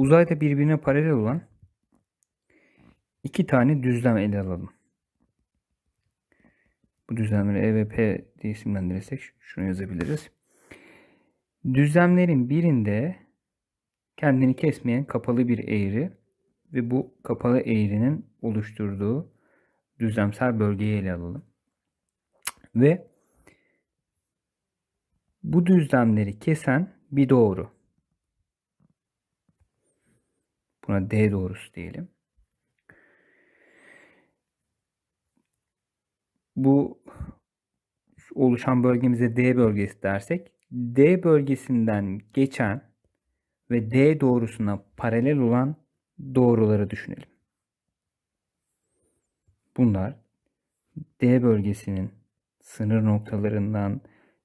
uzayda birbirine paralel olan iki tane düzlem ele alalım. Bu düzlemleri E ve P diye isimlendirirsek şunu yazabiliriz. Düzlemlerin birinde kendini kesmeyen kapalı bir eğri ve bu kapalı eğrinin oluşturduğu düzlemsel bölgeyi ele alalım. Ve bu düzlemleri kesen bir doğru. Buna D doğrusu diyelim. Bu oluşan bölgemize D bölgesi dersek D bölgesinden geçen ve D doğrusuna paralel olan doğruları düşünelim. Bunlar D bölgesinin sınır noktalarından,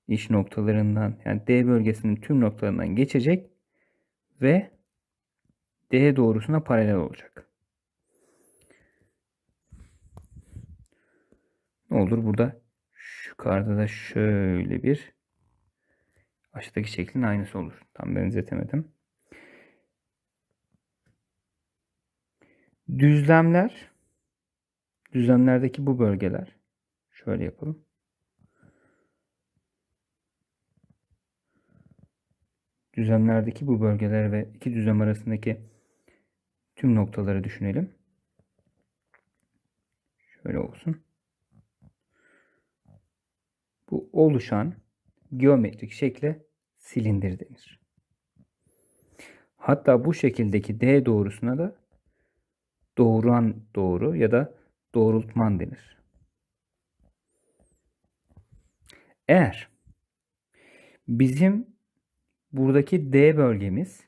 iş noktalarından yani D bölgesinin tüm noktalarından geçecek ve D doğrusuna paralel olacak. Ne olur burada şu karda da şöyle bir aşağıdaki şeklin aynısı olur. Tam benzetemedim. Düzlemler düzlemlerdeki bu bölgeler şöyle yapalım. Düzlemlerdeki bu bölgeler ve iki düzlem arasındaki tüm noktaları düşünelim. Şöyle olsun. Bu oluşan geometrik şekle silindir denir. Hatta bu şekildeki D doğrusuna da doğuran doğru ya da doğrultman denir. Eğer bizim buradaki D bölgemiz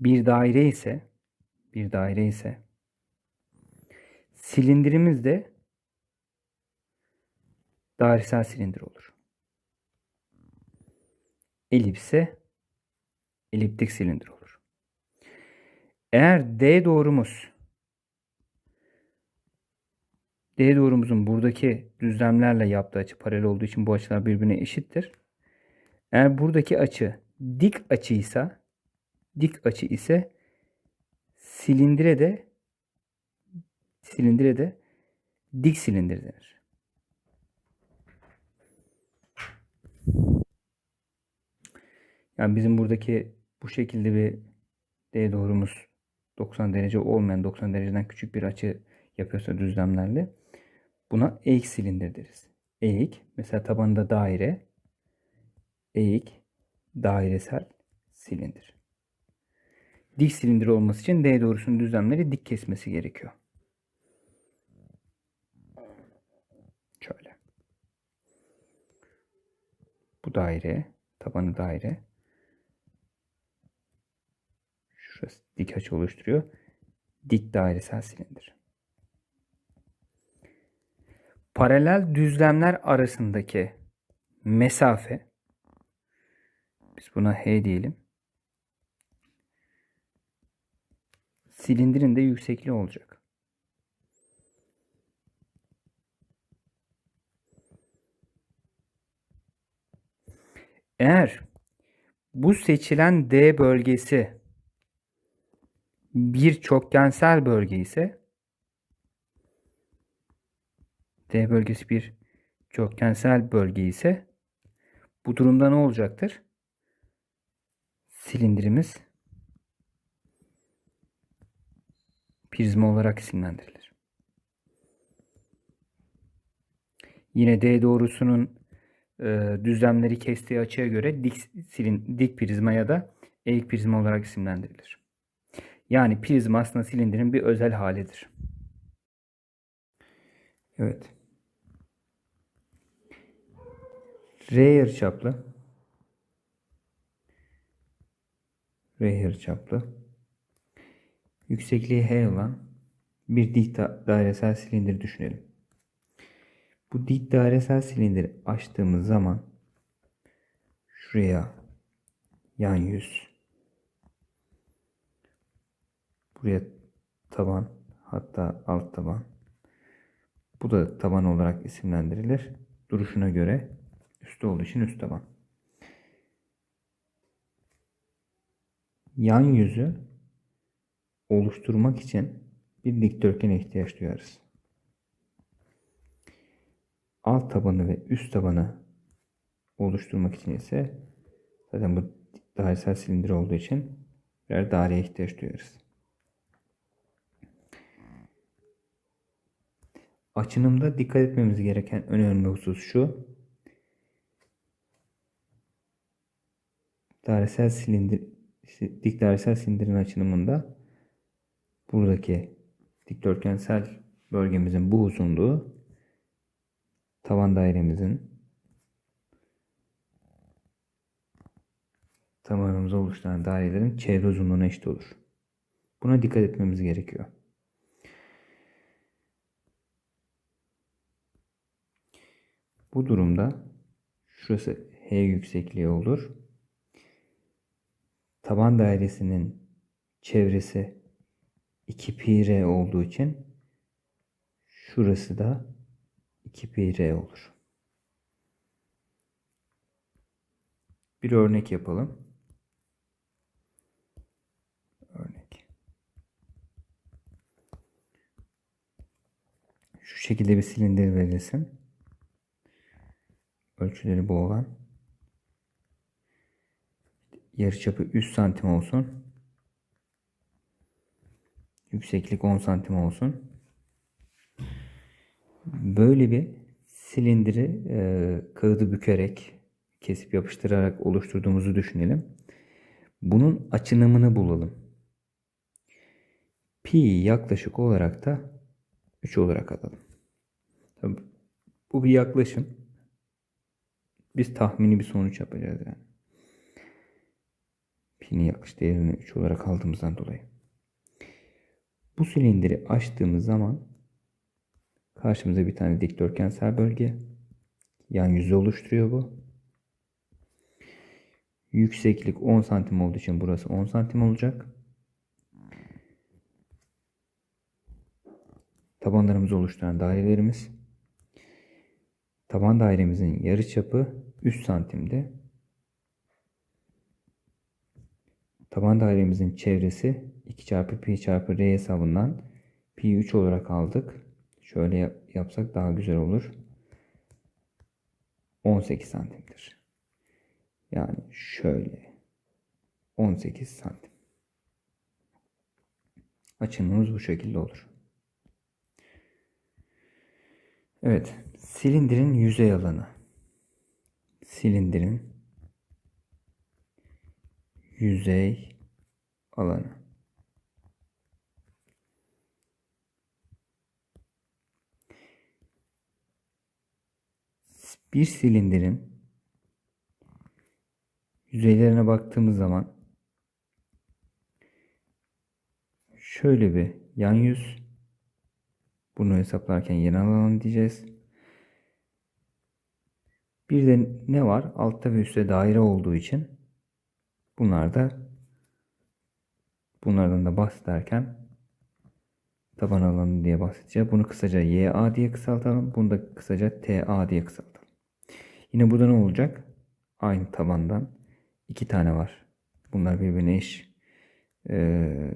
bir daire ise bir daire ise silindirimiz de dairesel silindir olur. Elipse eliptik silindir olur. Eğer D doğrumuz D doğrumuzun buradaki düzlemlerle yaptığı açı paralel olduğu için bu açılar birbirine eşittir. Eğer buradaki açı dik açıysa dik açı ise silindire de silindire de dik silindir denir. Yani bizim buradaki bu şekilde bir D doğrumuz 90 derece olmayan 90 dereceden küçük bir açı yapıyorsa düzlemlerle buna eğik silindir deriz. Eğik mesela tabanında daire eğik dairesel silindir. Dik silindir olması için D doğrusunun düzlemleri dik kesmesi gerekiyor. Şöyle. Bu daire, tabanı daire. Şurası dik açı oluşturuyor. Dik dairesel silindir. Paralel düzlemler arasındaki mesafe biz buna H diyelim. Silindirin de yüksekliği olacak. Eğer bu seçilen D bölgesi bir çokgensel bölge ise D bölgesi bir çokgensel bölge ise bu durumda ne olacaktır? Silindirimiz prizma olarak isimlendirilir. Yine D doğrusunun e, düzlemleri kestiği açıya göre dik, silin, dik prizma ya da eğik prizma olarak isimlendirilir. Yani prizma aslında silindirin bir özel halidir. Evet. R yarıçaplı R yarıçaplı yüksekliği H olan bir dik da dairesel silindir düşünelim. Bu dik dairesel silindiri açtığımız zaman şuraya yan yüz buraya taban hatta alt taban bu da taban olarak isimlendirilir. Duruşuna göre üstü olduğu için üst taban. Yan yüzü oluşturmak için bir dikdörtgene ihtiyaç duyarız. Alt tabanı ve üst tabanı oluşturmak için ise zaten bu dairesel silindir olduğu için birer daireye ihtiyaç duyarız. Açınımda dikkat etmemiz gereken önemli husus şu. Dairesel silindir dik dairesel silindirin açınımında buradaki dikdörtgensel bölgemizin bu uzunluğu taban dairemizin tabanımızı oluşturan dairelerin çevre uzunluğuna eşit olur. Buna dikkat etmemiz gerekiyor. Bu durumda şurası H yüksekliği olur. Taban dairesinin çevresi 2 pi r olduğu için şurası da 2 pi r olur. Bir örnek yapalım. Örnek. Şu şekilde bir silindir verilsin. Ölçüleri bu olan. Yarıçapı 3 santim olsun. Yükseklik 10 santim olsun. Böyle bir silindiri e, kağıdı bükerek kesip yapıştırarak oluşturduğumuzu düşünelim. Bunun açınımını bulalım. Pi yaklaşık olarak da 3 olarak alalım. Tabii bu bir yaklaşım. Biz tahmini bir sonuç yapacağız yani. Pi'nin yaklaşık değerini 3 olarak aldığımızdan dolayı. Bu silindiri açtığımız zaman karşımıza bir tane dikdörtgensel bölge yan yüzü oluşturuyor bu. Yükseklik 10 santim olduğu için burası 10 santim olacak. Tabanlarımızı oluşturan dairelerimiz. Taban dairemizin yarıçapı 3 santimde. Taban dairemizin çevresi 2 çarpı pi çarpı r hesabından pi 3 olarak aldık. Şöyle yapsak daha güzel olur. 18 santimdir. Yani şöyle 18 santim. Açılımımız bu şekilde olur. Evet, silindirin yüzey alanı. Silindirin yüzey alanı. Bir silindirin yüzeylerine baktığımız zaman şöyle bir yan yüz bunu hesaplarken yeni alan diyeceğiz. Bir de ne var? Altta ve üstte daire olduğu için bunlar da bunlardan da bahsederken taban alanı diye bahsedeceğiz. Bunu kısaca YA diye kısaltalım. Bunu da kısaca TA diye kısaltalım. Yine burada ne olacak? Aynı tabandan iki tane var. Bunlar birbirine eş. Ee,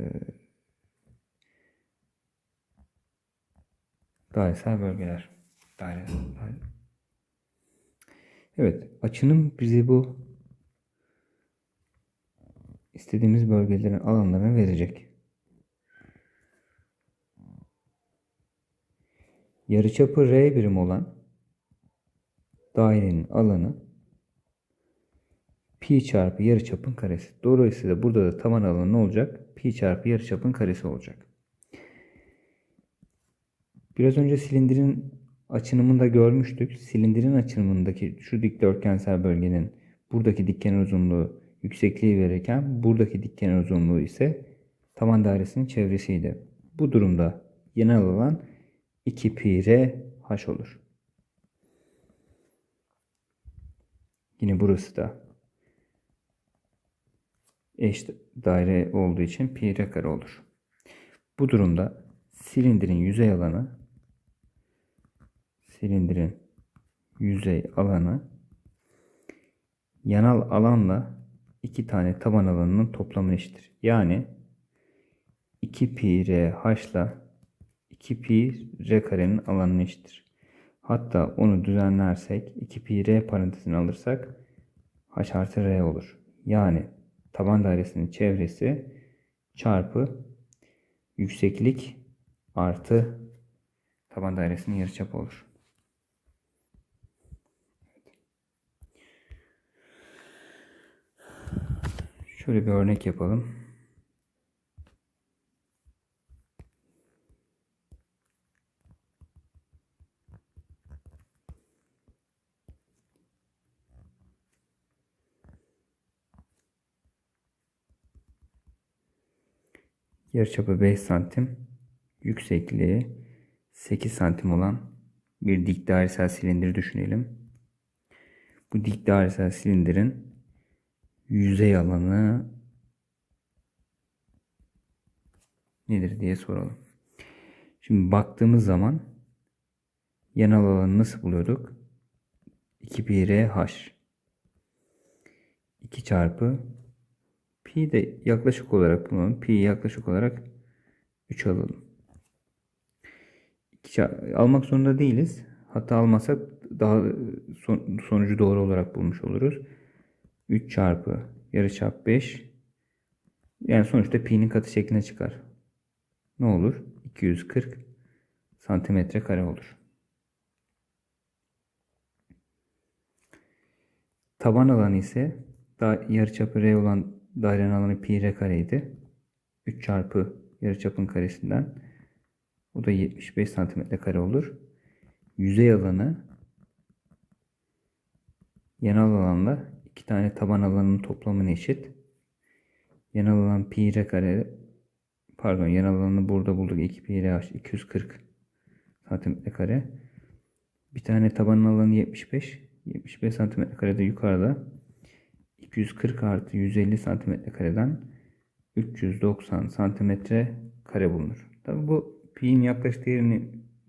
dairesel bölgeler. Daire. Evet, açının bize bu istediğimiz bölgelerin alanlarını verecek. Yarıçapı R birim olan dairenin alanı pi çarpı yarıçapın karesi. Dolayısıyla burada da taban alanı ne olacak? Pi çarpı yarıçapın karesi olacak. Biraz önce silindirin açınımında görmüştük. Silindirin açınımındaki şu dikdörtgensel bölgenin buradaki dikkenar uzunluğu yüksekliği verirken buradaki dikkenar uzunluğu ise taban dairesinin çevresiydi. Bu durumda genel alan 2 pi r h olur. Yine burası da eş daire olduğu için pi r kare olur. Bu durumda silindirin yüzey alanı silindirin yüzey alanı yanal alanla iki tane taban alanının toplamı eşittir. Yani 2 pi r h ile 2 pi r karenin alanını eşittir. Hatta onu düzenlersek 2 pi r parantezini alırsak h artı r olur. Yani taban dairesinin çevresi çarpı yükseklik artı taban dairesinin yarıçapı olur. Şöyle bir örnek yapalım. Yarıçapı 5 santim, yüksekliği 8 santim olan bir dik dairesel silindir düşünelim. Bu dik dairesel silindirin yüzey alanı nedir diye soralım. Şimdi baktığımız zaman yanal alanı nasıl buluyorduk? 2 pi r h 2 çarpı pi de yaklaşık olarak bulalım. Pi yaklaşık olarak 3 alalım. 2 almak zorunda değiliz. Hatta almasak daha son, sonucu doğru olarak bulmuş oluruz. 3 çarpı yarıçap 5 yani sonuçta pi'nin katı şekline çıkar. Ne olur? 240 santimetre kare olur. Taban alanı ise da yarıçapı r olan dairenin alanı pi r kareydi. 3 çarpı yarıçapın karesinden o da 75 santimetre kare olur. Yüzey alanı yanal alanla iki tane taban alanının toplamına eşit. Yanal alan pi r kare pardon yanal alanı burada bulduk 2 pi r h 240 santimetre kare. Bir tane taban alanı 75. 75 santimetre karede yukarıda. 240 artı 150 santimetre kareden 390 santimetre kare bulunur. Tabi bu pi'nin yaklaşık değerini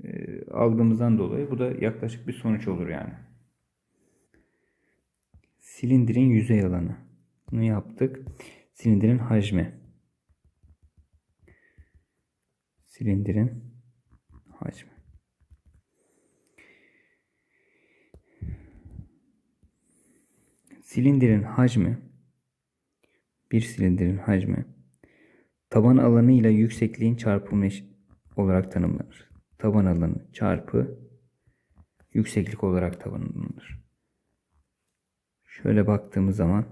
e, aldığımızdan dolayı bu da yaklaşık bir sonuç olur yani. Silindirin yüzey alanı. Bunu yaptık. Silindirin hacmi. Silindirin hacmi. Silindirin hacmi bir silindirin hacmi taban alanı ile yüksekliğin çarpımı olarak tanımlanır. Taban alanı çarpı yükseklik olarak tanımlanır. Şöyle baktığımız zaman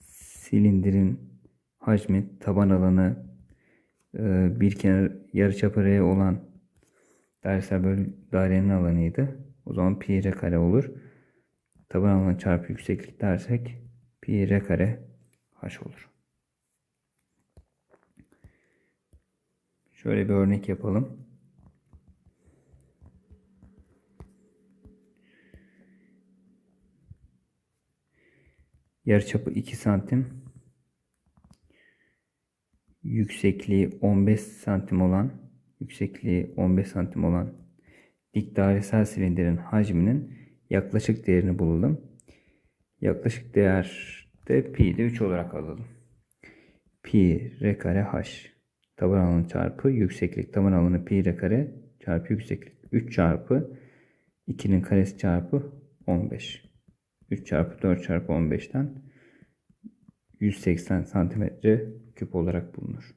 silindirin hacmi, taban alanı, e, bir kenar yarıçapı R olan dairesel bölü dairenin alanıydı. O zaman pi r kare olur. Taban alanı çarpı yükseklik dersek pi r kare h olur. Şöyle bir örnek yapalım. Yarıçapı 2 santim. Yüksekliği 15 santim olan yüksekliği 15 santim olan dik dairesel silindirin hacminin yaklaşık değerini bulalım. Yaklaşık değer de pi de 3 olarak alalım. Pi r kare h taban alanı çarpı yükseklik taban alanı pi r kare çarpı yükseklik 3 çarpı 2'nin karesi çarpı 15. 3 çarpı 4 çarpı 15'ten 180 santimetre küp olarak bulunur.